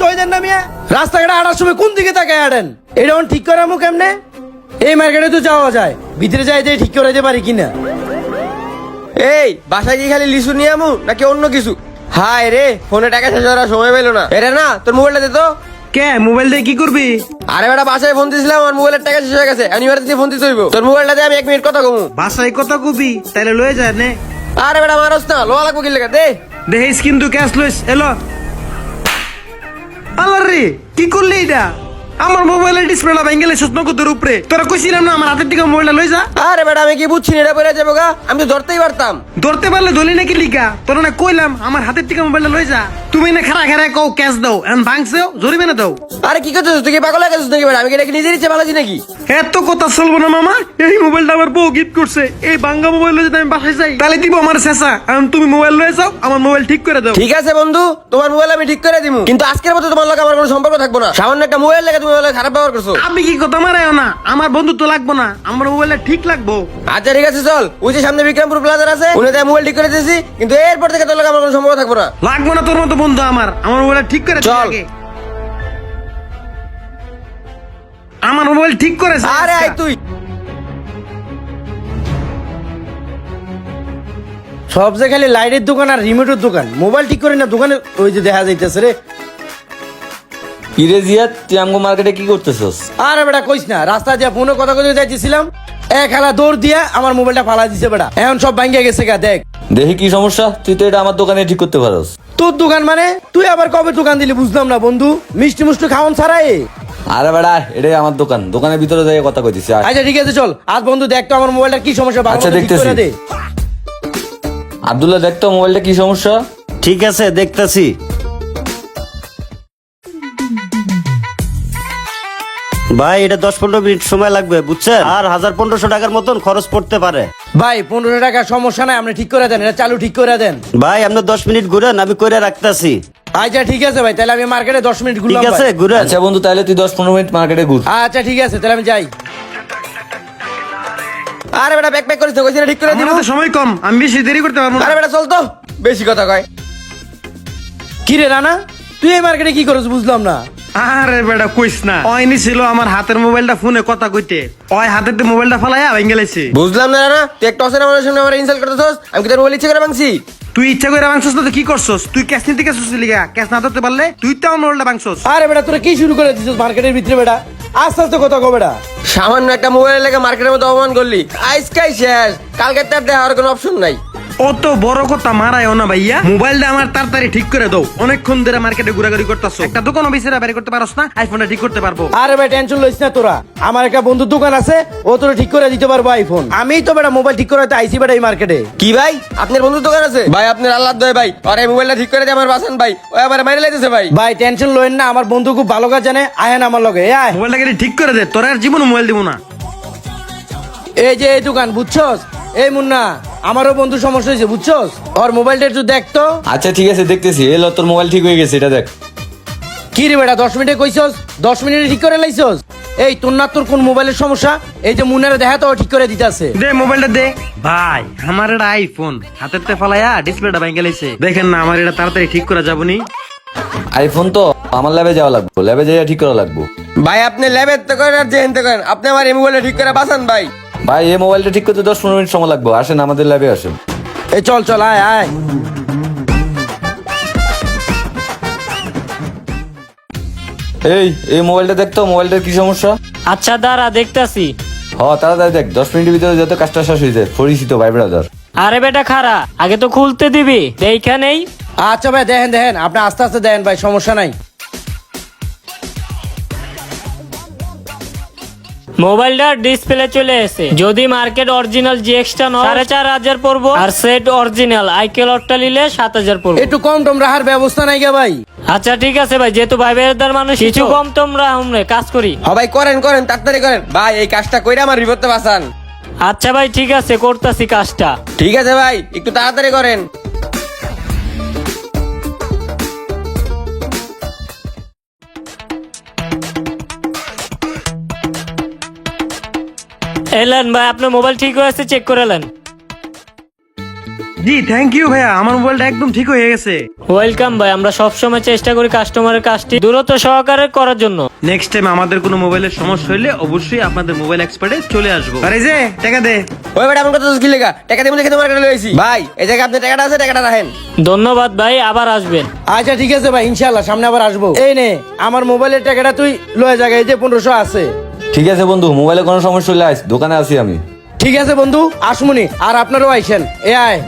চই দেন না মিয়া রাস্তাঘাটে আড়ার সময় কোন দিকে তাকায় আড়েন? এটা ঠিক করে আমু কেমনে? এই মার্কেটে তো যাওয়া যায়। ভিতরে যাই দিয়ে ঠিক করে পারি কিনা? এই বাসায় কি খালি লিচু নিয়ে আমু নাকি অন্য কিছু? হায় রে ফোনে টাকা শেষ হওয়ার সময় পেল না। এটা না তোর মোবাইলটা দে তো। কে মোবাইল দিয়ে কি করবি? আরে বেটা বাসায় ফোন দিয়েছিলাম আমার মোবাইলের টাকা শেষ হয়ে গেছে। দিয়ে ফোন দিতে হইব। তোর মোবাইলটা দিয়ে আমি এক মিনিট কথা কমু। বাসায় কত কবি তাইলে লয়ে যায় নে। আরে বেটা মারস না লোয়া লাগবো কি লেগে দে। দেখিস কিন্তু ক্যাশ লইস এলো। আল্লাহ রে কি করলি এটা? আমার মোবাইলের ডিসপ্লেটা ভেঙে গেলে সুস্থ তোর উপরে। তোরা কইছিলাম না আমার হাতের থেকে মোবাইলটা লই যা? আরে বেটা আমি কি বুঝছি না, এটা পরে যাব গা? আমি তো ধরতেই পারতাম। ধরতে পারলে দলি নাকি লিখা তোরা না কইলাম আমার হাতের থেকে মোবাইলটা লই যা। তুমি না খারা খারা কও ক্যাশ দাও এন্ড ভাঙছেও জরিবে না দাও। আরে কি করছিস তুই কি পাগল হয়ে গেছিস নাকি বেটা? আমি কি নিজের ইচ্ছে ভালোছি নাকি? এত কথা চলবো না মামা। এই মোবাইলটা আমার বউ গিফট করছে। এই ভাঙ্গা মোবাইল লয়ে যদি আমি বাসায় যাই তাহলে দিব আমার শেষা। এখন তুমি মোবাইল লয়ে যাও আমার মোবাইল ঠিক করে দাও। ঠিক আছে বন্ধু তোমার মোবাইল আমি ঠিক করে দিবো কিন্তু আজকের মতো তোমার লোক আমার কোনো সম্পর্ক থাকব না। সামান্য একটা মোবাইল লেগে মোবাইল খারাপ ব্যবহার করছ? আপনি কি কথা মারায় না? আমার বন্ধু তো লাগবো না। আমার মোবাইলটা ঠিক লাগবো। আচ্ছা ঠিক আছে চল। ওই যে সামনে বিক্রমপুর প্লাজার আছে উনি তাই মোবাইল ঠিক করে দিয়েছি কিন্তু এরপর থেকে তোর লোক আমার কোনো সম্পর্ক থাকব না। লাগবো না তোর মতো বন্ধু আমার। আমার ঠিক করে দে চল। আগে। আমার মোবাইল ঠিক করেছে আরে আয় তুই। সব যে খালি লাইটের দোকান আর রিমোটের দোকান। মোবাইল ঠিক করে না দোকানে ওই যে দেখা যাইতেছে রে। কিরে জিয়াদ তুই আমগো মার্কেটে কি করতেছস? আরে বেটা কইস না রাস্তা দিয়ে ফোনে কথা কইতে যাইতেছিলাম। এক খেলা দৌড় দিয়া আমার মোবাইলটা ফালা দিছে বেটা। এখন সব ভাঙ্গে গেছে গা দেখ। দেখি কি সমস্যা তুই তো এটা আমার দোকানে ঠিক করতে পারস। তোর দোকান মানে? তুই আবার কবে দোকান দিলি বুঝলাম না বন্ধু। মিষ্টি মুষ্টি খাওয়ান ছাড়াই। আরে বেড়া এটাই আমার দোকান। দোকানের ভিতরে যাই কথা কইতেছি। আচ্ছা ঠিক আছে চল। আজ বন্ধু দেখ তো আমার মোবাইলটা কি সমস্যা আচ্ছা, দেখতেছি। আব্দুল্লাহ দেখতো মোবাইলটা কি সমস্যা। ঠিক আছে দেখতাছি। ভাই এটা দশ পনেরো মিনিট সময় লাগবে বুঝছেন? আর হাজার পনেরোশো টাকার মতন খরচ পড়তে পারে। ভাই পনেরো টাকা সমস্যা নাই আপনি ঠিক করে দেন এটা চালু ঠিক করে দেন। ভাই আপনি দশ মিনিট ঘুরেন আমি করে রাখতাছি। আচ্ছা ঠিক আছে ভাই তাহলে আমি মার্কেটে দশ মিনিট ঠিক ঘুরলাম আছে। ঘুরেন। আচ্ছা বন্ধু তাহলে তুই দশ পনেরো মিনিট মার্কেটে ঘুর। আচ্ছা ঠিক আছে তাহলে আমি যাই। আরে বেটা ব্যাক প্যাক করিস তো কইছি ঠিক করে আমার দিব। সময় কম আমি বেশি দেরি করতে পারব না। আরে বেটা চল তো। বেশি কথা কয়। কি রে রানা তুই এই মার্কেটে কি করছ বুঝলাম না। আরে বেটা কইস না। অয়নি ছিল আমার হাতের মোবাইলটা ফোনে কথা কইতে। ওই হাতের মোবাইলটা ফালাইয়া ভেঙে গেছে বুঝলাম না না তুই একটা অসেনা মানুষের সামনে আমার ইনসাল্ট করতেছস আমি কি তোর মোবাইল ইচ্ছে করে ভাঙছি? তুই ইচ্ছা করে ভাঙছস না তো কি করছস? তুই ক্যাশ নিতে গেছস লিগা ক্যাশ না ধরতে পারলে তুই তো আমার মোবাইলটা ভাঙছস। আরে বেটা তোরা কি শুরু করে দিছিস মার্কেটের ভিতরে বেটা? আস্তে আস্তে কথা কো বেটা। সামান্য একটা মোবাইল লেগে মার্কেটের মধ্যে অপমান করলি। আজকাই শেষ কালকে তার দেওয়ার কোনো অপশন নাই। অত বড় কথা মারায়ও না ভাইয়া। মোবাইলটা আমার তাড়াতাড়ি ঠিক করে দাও। অনেকক্ষণ ধরে মার্কেটে ঘোরাঘুরি করতেছো। একটা দোকানও বেশি বের করতে পারস না আইফোনটা ঠিক করতে পারব। আরে ভাই টেনশন লইস না তোরা। আমার একটা বন্ধুর দোকান আছে ও তোরা ঠিক করে দিতে পারব আইফোন আমি তো বেটা মোবাইল ঠিক করে আইসি বেটা এই মার্কেটে কি ভাই? আপনার বন্ধুর দোকান আছে? ভাই আপনার আল্লাহ দয় ভাই। আর এই মোবাইলটা ঠিক করে দিয়ে আমার বাসান ভাই। ও আবার মাইরে লাইতেছে ভাই। ভাই টেনশন লইন না আমার বন্ধু খুব ভালো কাজ জানে আহেন আমার লগে এ আয়। মোবাইলটা খালি ঠিক করে দে তোর আর জীবন মোবাইল দিব না। এই যে এই দোকান বুঝছস? এই মুন্না আমারও বন্ধু সমস্যা হয়েছে বুঝছস? ওর মোবাইলটা একটু দেখতো আচ্ছা ঠিক আছে দেখতেছি। এলো তোর মোবাইল ঠিক হয়ে গেছে এটা দেখ। কি রে বেটা দশ মিনিটে কইছস? দশ মিনিটে ঠিক করে লাইছস? এই তোর না তোর কোন মোবাইলের সমস্যা? এই যে মুন্নারে দেখা তো ঠিক করে দিতেছে। দে মোবাইলটা দে। ভাই আমার এটা আইফোন হাতের তে ফালাইয়া ডিসপ্লেটা ভেঙে গেছে দেখেন না আমার এটা তাড়াতাড়ি ঠিক করা যাবনি আইফোন তো। আমার ল্যাবে যাওয়া লাগবে ল্যাবে যাইয়া ঠিক করা লাগবো। ভাই আপনি ল্যাবের তো করেন আর জেহেন তো করেন। আপনি আমার এই মোবাইলটা ঠিক করে বাসান ভাই। ভাই এই মোবাইলটা ঠিক করতে দশ পনেরো মিনিট সময় লাগবে। আসেন আমাদের ল্যাবে আসেন। এই চল চল আয় আয়। এই এই মোবাইলটা দেখতো মোবাইলটার কি সমস্যা? আচ্ছা দাঁড়া দেখতাছি। হ তাড়াতাড়ি দেখ দশ মিনিটের ভিতরে যত কাজটা শেষ হয়ে যায় পরিচিত ভাই ব্রাদার আরে বেটা খারা আগে তো খুলতে দিবি এইখানেই আচ্ছা ভাই দেখেন দেখেন আপনি আস্তে আস্তে দেখেন ভাই সমস্যা নাই। মোবাইলটার ডিসপ্লে চলে এসে যদি মার্কেট অরিজিনাল জিএক্সটা নয় সাড়ে চার হাজার পড়ব। আর সেট অরিজিনাল আইকেলটা নিলে সাত হাজার পড়ব। একটু কম টম রাখার ব্যবস্থা নাই গে ভাই। আচ্ছা ঠিক আছে ভাই যেহেতু ভাই বেরদার মানুষ কিছু কম তোমরা আমরা কাজ করি। হ ভাই করেন করেন তাড়াতাড়ি করেন। ভাই এই কাজটা কইরা আমার বিপদে বাসান আচ্ছা ভাই ঠিক আছে করতাছি কাজটা। ঠিক আছে ভাই একটু তাড়াতাড়ি করেন। এলেন ভাই আপনার মোবাইল ঠিক হয়েছে চেক করে এলেন জি থ্যাংক ইউ ভাইয়া আমার মোবাইলটা একদম ঠিক হয়ে গেছে। ওয়েলকাম ভাই আমরা সবসময় চেষ্টা করি কাস্টমারের কাজটি দূরত্ব সহকারে করার জন্য। নেক্সট টাইম আমাদের কোনো মোবাইলের সমস্যা হলে অবশ্যই আপনাদের মোবাইল এক্সপার্টে চলে আসব। আরে যে টাকা দে। ওই বেটা আমার কথা কি লেখা টাকা দিয়ে দেখে তোমার কাছে লইছি ভাই এই জায়গায় আপনি টাকাটা আছে টাকাটা রাখেন। ধন্যবাদ ভাই আবার আসবেন। আচ্ছা ঠিক আছে ভাই ইনশাল্লাহ সামনে আবার আসব। এই নে আমার মোবাইলের টাকাটা তুই লয়ে জায়গায় যে পনেরোশো আছে। ঠিক আছে বন্ধু, মোবাইলে কোনো সমস্যা হলে আস দোকানে আছি আমি। ঠিক আছে বন্ধু, আসমুনি, আর আপনারও আইসেন। এ আয়।